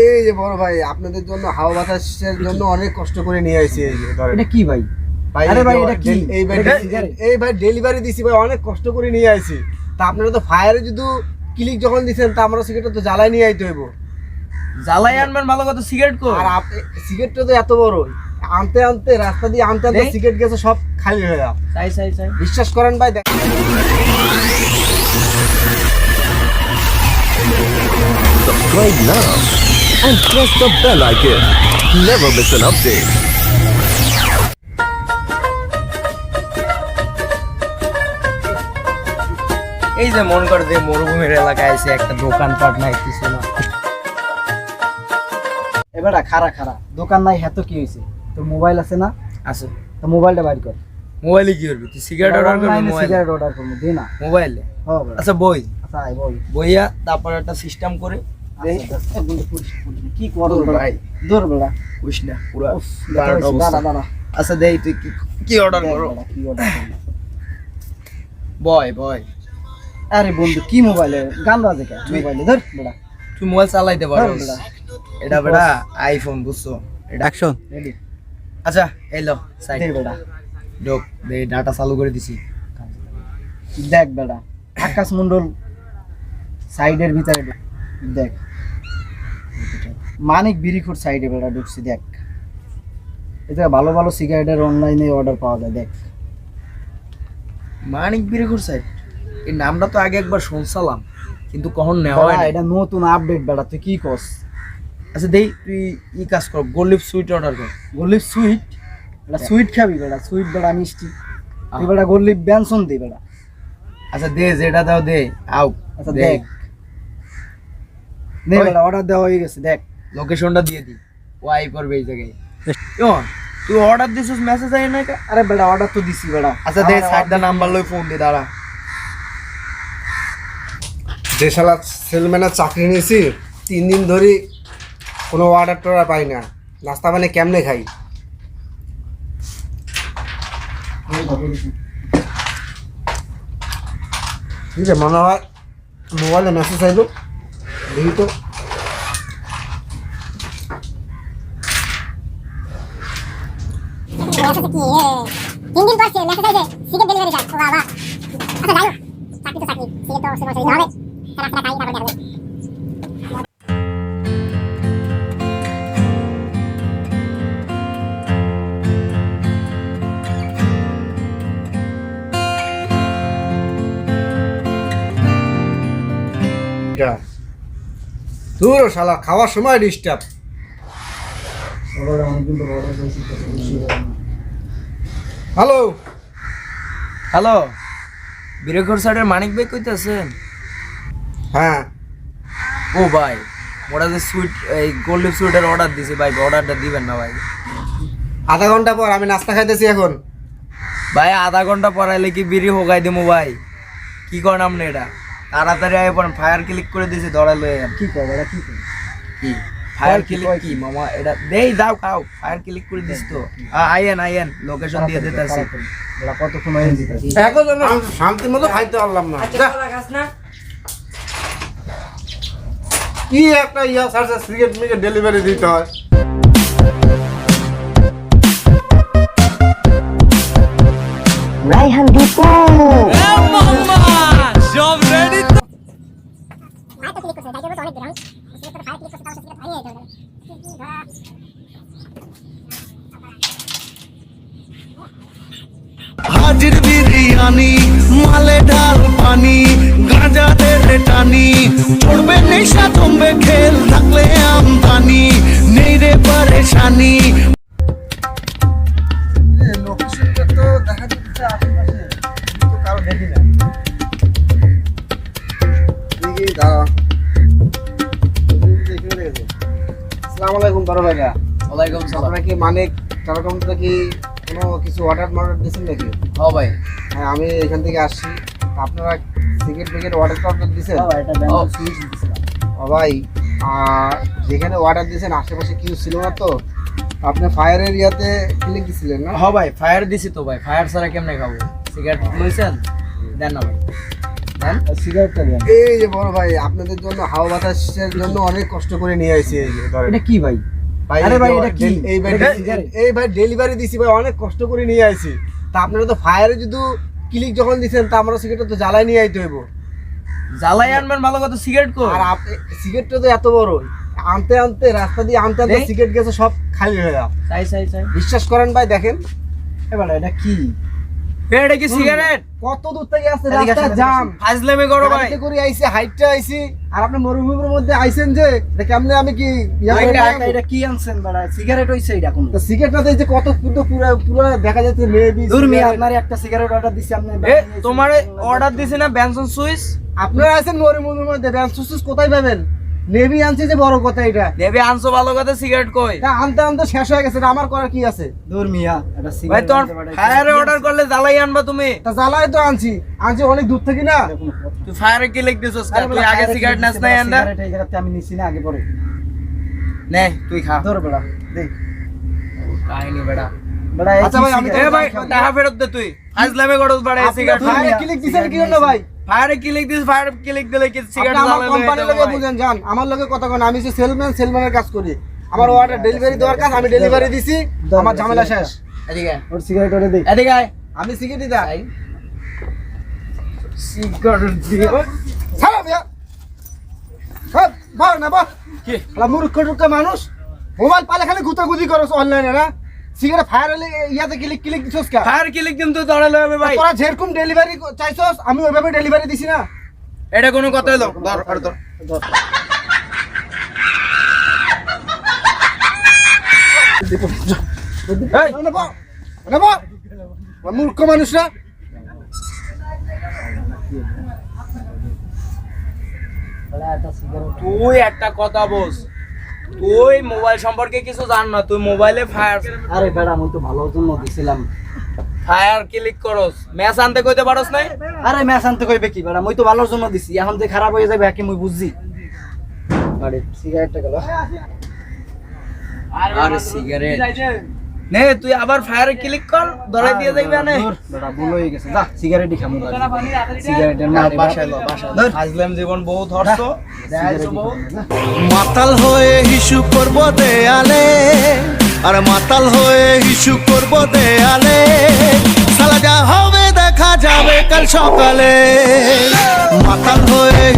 এই যে বড় ভাই আপনাদের জন্য হাওয়া বাতাসের জন্য অনেক কষ্ট করে নিয়ে আসি এই যে ধরেন। এটা কি ভাই? ভাই আরে ভাই, এটা কি? এই ভাই? এই ভাই ডেলিভারি দিছি ভাই অনেক কষ্ট করে নিয়ে আসি। তা আপনারা তো ফায়ারে যদি ক্লিক যখন দিছেন তা আমরা সিগারেট তো জ্বালাই নিয়ে আইতে হইব। জ্বালাই আনবেন ভালো কথা সিগারেট কো আর সিগারেটটা তো এত বড় আনতে আনতে রাস্তা দিয়ে আনতে আনতে সিগারেট গেছে সব খালি হয়ে যাও চাই চাই চাই। বিশ্বাস করেন ভাই দেখ। Subscribe now. And press the bell icon. Never miss an update. এই যে মন করে যে মরুভূমির এলাকায় এসে একটা দোকান পাট নাই কিছু না। এবারে খারা খারা দোকান নাই হ্যাঁ তো কি হয়েছে? তোর মোবাইল আছে না? আছে। তো মোবাইলটা বাইর কর। মোবাইলে কি করবি? তুই সিগারেট অর্ডার করবি মোবাইলে সিগারেট অর্ডার করব দে না। মোবাইলে হ্যাঁ আচ্ছা বই। আচ্ছা বল। বইয়া তারপর একটা সিস্টেম করে দেই। বন্ধু, পুলিশ, পুলিশ, কি করো ভাই ভাই। দূর বেড়া। বুঝ না পুরো দাঁড়া দাঁড়া আচ্ছা দেই তুই কি কি অর্ডার করো? কি order বয় বয়। আরে বন্ধু কি মোবাইলে গান বাজে কে? মোবাইলে ধর বেড়া। তুই মোবাইল চালাইতে পারো ধর বেড়া। আইফোন বুঝছ? এটা অ্যাকশন রেডি আচ্ছা এলো সাইড বেড়া। ডোক দে ডাটা চালু করে দিছি। দেখ বেড়া। আকাশ মন্ডল সাইডের ভিতরে দেখ। মানিক বিরিখুর সাইডে বেড়া ঢুকছি দেখ। এটা ভালো ভালো সিগারেটের অনলাইনে অর্ডার পাওয়া যায় দেখ। মানিক বিরেকুর সাইড? এই নামটা তো আগে একবার শুনছিলাম কিন্তু কখন নেওয়া হয় নাই। এটা নতুন আপডেট বেড়া তুই কি কস? আচ্ছা দেই তুই ই কাজ কর গোলিপ সুইট অর্ডার কর। গল্লিপ সুইট বেড়া সুইট খাবি বেড়া সুইট বেড়া মিষ্টি। তুই বেড়া গল্লিপ ব্যঞ্জন দে বেড়া আচ্ছা দে যেটা দাও দে আউ আচ্ছা দেখ। নে অর্ডার দেওয়া হয়ে গেছে দেখ লোকেশনটা দিয়ে দি ও আই করবে এই জায়গায়। তুই অর্ডার দিছিস মেসেজ আই না আরে বেড়া অর্ডার তো দিছি বেড়া আচ্ছা দে নাম্বার লই ফোন দি দাঁড়া। যে শালা সেলম্যানের চাকরি নিয়েছি তিন দিন ধরে কোনো অর্ডার টর্ডার পাই না। নাস্তা মানে কেমনে খাই? ঠিক আছে মনে হয় মোবাইলে মেসেজ আইলো। দেখি তো মেসেজ কি এ তিন দিন পর মেসেজ আছে সিগারেট ডেলিভারি কাজ ও বাবা আচ্ছা যাই হোক চাকরি তো চাকরি সিগারেট তো অবশ্যই বসে হবে দূর শালা খাওয়ার সময় ডিস্টার্ব হ্যালো হ্যালো বিরেকর সাইডের মানিক ভাই কইতাছেন? হ্যাঁ। ও ভাই ওরা যে সুইট এই গোল্ড সুইটের অর্ডার দিছে ভাই অর্ডারটা দিবেন না ভাই। আধা ঘণ্টা পর আমি নাস্তা খাইতেছি এখন। ভাই আধা ঘণ্টা পরাইলে কি বিড়ি হোগাই দেবো ভাই? কি করেন আপনি এটা? তাড়াতাড়ি আয় পড়েন ফায়ার ক্লিক করে দিছি দৌড়াই লয়ে যান। কি কর বেড়া কি কর কি? ফায়ার ক্লিক কি? মামা এটা দেই দাও খাও। ফায়ার ক্লিক করে দিস তো। আ- আইয়েন আইয়েন। লোকেশন দিয়ে দিতেছি। বেড়া কতক্ষণ হয়ে যেতে এখন যেন আমি শান্তির মতো খাইতে পারলাম না। যা। কি একটা ইয়া সার্ভিস সিগারেট মিগে ডেলিভারি দিতে হয়। রাইহান দীপু। হাজির বিরিয়ানি, মালে ঢাল পানি, গাঁজা তেরে টানি। চড়বে নেশা, জমবে খেল, থাকলে আমদানি। নেই রে পারেশানি বড় ভাইয়া। ওয়ালাইকুম সালাম আপনারা কি মানিক টেলিকম থেকে কোনো কিছু অর্ডার মার্ডার দিয়েছেন নাকি? হ্যাঁ ভাই। হ্যাঁ আমি এখান থেকে আসছি। আপনারা সিগারেট বিগেট অর্ডার টর্ডার দিয়েছেন? দিছিলাম ও ভাই যেখানে অর্ডার দিয়েছেন আশেপাশে কেউ ছিল না তো? আপনি ফায়ার এরিয়াতে ক্লিক দিছিলেন না? হ্যাঁ ভাই ফায়ার দিছি তো ভাই। ফায়ার ছাড়া কেমনে খাব? সিগারেট লইছেন? দেন না ভাই। এই যে বড় ভাই আপনাদের জন্য হাওয়া বাতাসের জন্য অনেক কষ্ট করে নিয়ে আসি। এটা কি ভাই? ভাই আরে ভাই, এটা কি? এই ভাই এই ভাই ডেলিভারি দিছি ভাই অনেক কষ্ট করে নিয়ে আইছি। তা আপনারা তো ফায়ারে যদি ক্লিক যখন দিছেন তা আমরা সিগারেট তো জ্বালাই নিয়ে আইতে হইব। জ্বালাই আনবেন ভালো কথা সিগারেট কর আর সিগারেটটা তো এত বড়। আনতে আনতে রাস্তা দিয়ে আনতে আনতে সিগারেট গেছে সব খালি হয়ে যাও চাই চাই চাই। বিশ্বাস করেন ভাই দেখেন। এবার এটা কি? এটা কি সিগারেট কত দূর থেকে আসছে রাস্তা জাম? ফাজলামি করো ভাই। গাড়িতে করে আইছি হাইটটা আইছি আর আপনি মরুভূমির মধ্যে আইছেন যে এটা কেমনে আমি কি ইয়া এটা- কি আনছেন বাড়া সিগারেট হইছে এটা কোন? তো সিগারেটটাতে যে কত কিন্তু পুরো পুরো দেখা যাচ্ছে মেবি দূর মিয়া আপনার একটা সিগারেট অর্ডার দিছি আপনি এ তোমার অর্ডার দিছি না বেনসন সুইচ আপনারা আছেন মরুভূমির মধ্যে ব্যান সুসুস কোথায় পাবেন? নেভি আনছে যে বড় কথা এটা। নেবে আনছো ভালো কথা সিগারেট কই? তা আনতে আনতে শেষ হয়ে গেছে আমার করার কি আছে? দূর মিয়া এটা ভাই তোর ফায়ারে অর্ডার করলে জ্বালাই আনবা তুমি। তা জ্বালাই তো আনছি আনছি অনেক দূর থেকে না। তুই ফায়ারে কি লিখ দিছস তুই আগে সিগারেট নাস নাই সিগারেট এই জায়গাতে আমি নিছি না আগে পরে। নে তুই খা। ধর বেড়া দে। কাহিনী বেড়া। বেড়া আচ্ছা ভাই, আমি এ ভাই টাকা ফেরত দে তুই। ফাজলামি করস বাড়া সিগারেট। দূর মিয়া, ক্লিক দিছেন কি জন্য ভাই? ফায়ারে কি লিখ দিস ফায়ারে কি লিখ দিলে কি আপনি সিগারেট আমার জ্বালাই কোম্পানির লগে বুঝেন জান। আমার লগে কথা কোন আমি যে সেলম্যান সেলম্যানের কাজ করি। আমার অর্ডার ডেলিভারি দেওয়ার কাজ আমি ডেলিভারি দিছি আমার ঝামেলা শেষ। এদিকে আয়। ওর সিগারেট ওরে দে এদিকে আয়। আমি সিগারেট দা সিগারেট দিয়ে ছাড়া মিয়া হ্যাঁ বাহ না বাহ কি? মূর্খ মানুষ। মোবাইল পালে খালি গুতাগুতি করছ অনলাইনে না? সিগারেট ফায়ার হলে ইয়াতে ক্লিক ক্লিক দিছস কা? ফায়ার কি লিখ দিম তুই দড়ালে হবে ভাই। তোরা যেরকম ডেলিভারি চাইছস আমি ওইভাবে ডেলিভারি দিছি না। এটা কোনো কথা হলো ধর আর ধর। এই, না না। মূর্খ একটা সিগারেট তুই একটা কথা বস। তুই মোবাইল সম্পর্কে কিছু জান না তুই মোবাইলে ফায়ার আরে বেড়া আমি তো ভালোর জন্য দিছিলাম। ফায়ার ক্লিক করস। ম্যাচ আনতে কইতে পারস নাই? আরে ম্যাচ আনতে কইবে কি বেড়া? মই তো ভালোর জন্য দিছি এখন যে খারাপ হয়ে যাবে একে মই বুঝছি আরে সিগারেটটা গেল। আরে সিগারেট নে তুই আবার ফায়ারে ক্লিক কর ধরাই দিয়ে যাইবে না। বেটা ভুল হয়ে গেছে। যা সিগারেটই খামু। সিগারেটের না বাসায় লো বাসায় আজলাম জীবন বহুত হর্ষ। মাতাল হয়ে হিসু করব দেয়ালে আর মাতাল হয়ে হিসু করব দেয়ালে। সালা যা হবে দেখা যাবে কাল সকালে। মাতাল হয়ে